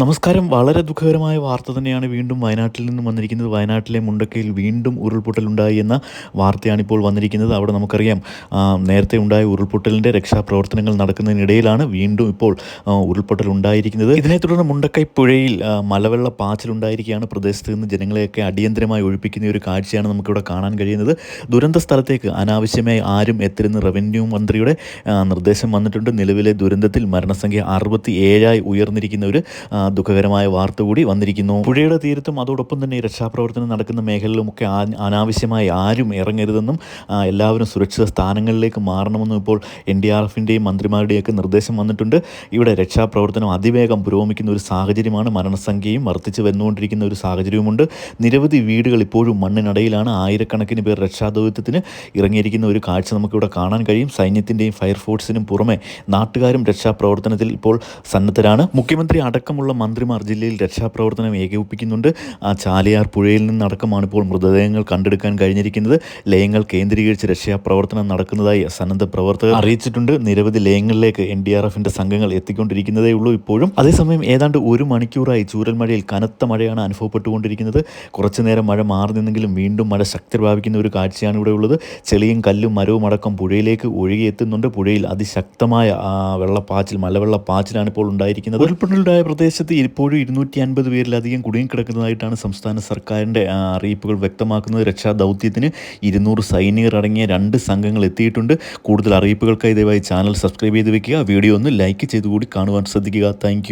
നമസ്കാരം. വളരെ ദുഃഖകരമായ വാർത്ത തന്നെയാണ് വീണ്ടും വയനാട്ടിൽ നിന്നും വന്നിരിക്കുന്നത്. വയനാട്ടിലെ മുണ്ടക്കയിൽ വീണ്ടും ഉരുൾപൊട്ടലുണ്ടായി എന്ന വാർത്തയാണ് ഇപ്പോൾ വന്നിരിക്കുന്നത്. അവിടെ നമുക്കറിയാം നേരത്തെ ഉണ്ടായ ഉരുൾപൊട്ടലിന്റെ രക്ഷാപ്രവർത്തനങ്ങൾ നടക്കുന്നതിനിടയിലാണ് വീണ്ടും ഇപ്പോൾ ഉരുൾപൊട്ടൽ ഉണ്ടായിരിക്കുന്നത്. ഇതിനെ തുടർന്ന് മുണ്ടക്കൈ പുഴയിൽ മലവെള്ള പാച്ചിലുണ്ടായിരിക്കുകയാണ് പ്രദേശത്ത് നിന്ന് ജനങ്ങളെയൊക്കെ അടിയന്തരമായി ഒഴിപ്പിക്കുന്ന ഒരു കാഴ്ചയാണ് നമുക്കിവിടെ കാണാൻ കഴിയുന്നത്. ദുരന്ത സ്ഥലത്തേക്ക് അനാവശ്യമായി ആരും എത്തരുന്ന റവന്യൂ മന്ത്രിയുടെ നിർദ്ദേശം വന്നിട്ടുണ്ട്. നിലവിലെ ദുരന്തത്തിൽ മരണസംഖ്യ അറുപത്തി ഏഴായി ഉയർന്നിരിക്കുന്ന ഒരു ദുഃഖകരമായ വാർത്ത കൂടി വന്നിരിക്കുന്നു. പുഴയുടെ തീരത്തും അതോടൊപ്പം തന്നെ രക്ഷാപ്രവർത്തനം നടക്കുന്ന മേഖലയിലുമൊക്കെ അനാവശ്യമായി ആരും ഇറങ്ങരുതെന്നും എല്ലാവരും സുരക്ഷിത സ്ഥാനങ്ങളിലേക്ക് മാറണമെന്നും ഇപ്പോൾ എൻ ഡി ആർ എഫിന്റെയും മന്ത്രിമാരുടെയൊക്കെ നിർദ്ദേശം വന്നിട്ടുണ്ട്. ഇവിടെ രക്ഷാപ്രവർത്തനം അതിവേഗം പുരോഗമിക്കുന്ന ഒരു സാഹചര്യമാണ്. മരണസംഖ്യയും വർദ്ധിച്ചു വന്നുകൊണ്ടിരിക്കുന്ന ഒരു സാഹചര്യവുമുണ്ട്. നിരവധി വീടുകൾ ഇപ്പോഴും മണ്ണിനടയിലാണ്. ആയിരക്കണക്കിന് പേർ രക്ഷാദൗത്യത്തിന് ഇറങ്ങിയിരിക്കുന്ന ഒരു കാഴ്ച നമുക്കിവിടെ കാണാൻ കഴിയും. സൈന്യത്തിന്റെയും ഫയർഫോഴ്സിനും പുറമെ നാട്ടുകാരും രക്ഷാപ്രവർത്തനത്തിൽ ഇപ്പോൾ സന്നദ്ധരാണ്. മുഖ്യമന്ത്രി അടക്കമുള്ള മന്ത്രിമാർ ജില്ലയിൽ രക്ഷാപ്രവർത്തനം ഏകോപിപ്പിക്കുന്നുണ്ട്. ആ ചാലിയാർ പുഴയിൽ നിന്നടക്കമാണ് ഇപ്പോൾ മൃതദേഹങ്ങൾ കണ്ടെടുക്കാൻ കഴിഞ്ഞിരിക്കുന്നത്. ലയങ്ങൾ കേന്ദ്രീകരിച്ച് രക്ഷാപ്രവർത്തനം നടക്കുന്നതായി സന്നദ്ധ പ്രവർത്തകർ അറിയിച്ചിട്ടുണ്ട്. നിരവധി ലയങ്ങളിലേക്ക് എൻ ഡി ആർ എഫിന്റെ സംഘങ്ങൾ എത്തിക്കൊണ്ടിരിക്കുന്നതേ ഉള്ളൂ ഇപ്പോഴും. അതേസമയം ഏതാണ്ട് ഒരു മണിക്കൂറായി ചൂരൽമഴയിൽ കനത്ത മഴയാണ് അനുഭവപ്പെട്ടുകൊണ്ടിരിക്കുന്നത്. കുറച്ചു നേരം മഴ മാറി നിന്നെങ്കിലും വീണ്ടും മഴ ശക്തി പ്രാപിക്കുന്ന ഒരു കാഴ്ചയാണ് ഇവിടെ ഉള്ളത്. ചെളിയും കല്ലും മരവും അടക്കം പുഴയിലേക്ക് ഒഴുകിയെത്തുന്നുണ്ട്. പുഴയിൽ അതിശക്തമായ വെള്ളപ്പാച്ചിൽ മലവെള്ളപ്പാച്ചിലാണ് ഇപ്പോൾ ഉണ്ടായിരിക്കുന്നത്. ഉരുൾപൊട്ടലുണ്ടായ പ്രദേശത്ത് ഇപ്പോഴും ഇരുന്നൂറ്റി അൻപത് പേരിലധികം കുടുങ്ങിക്കിടക്കുന്നതായിട്ടാണ് സംസ്ഥാന സർക്കാരിന്റെ അറിയിപ്പുകൾ വ്യക്തമാക്കുന്നത്. രക്ഷാ ദൗത്യത്തിന് ഇരുന്നൂറ് സൈനികർ അടങ്ങിയ രണ്ട് സംഘങ്ങൾ എത്തിയിട്ടുണ്ട്. കൂടുതൽ അറിയിപ്പുകൾക്കായി ദയവായി ചാനൽ സബ്സ്ക്രൈബ് ചെയ്ത് വെക്കുക. വീഡിയോ ഒന്ന് ലൈക്ക് ചെയ്തുകൂടി കാണുവാൻ ശ്രദ്ധിക്കുക. താങ്ക്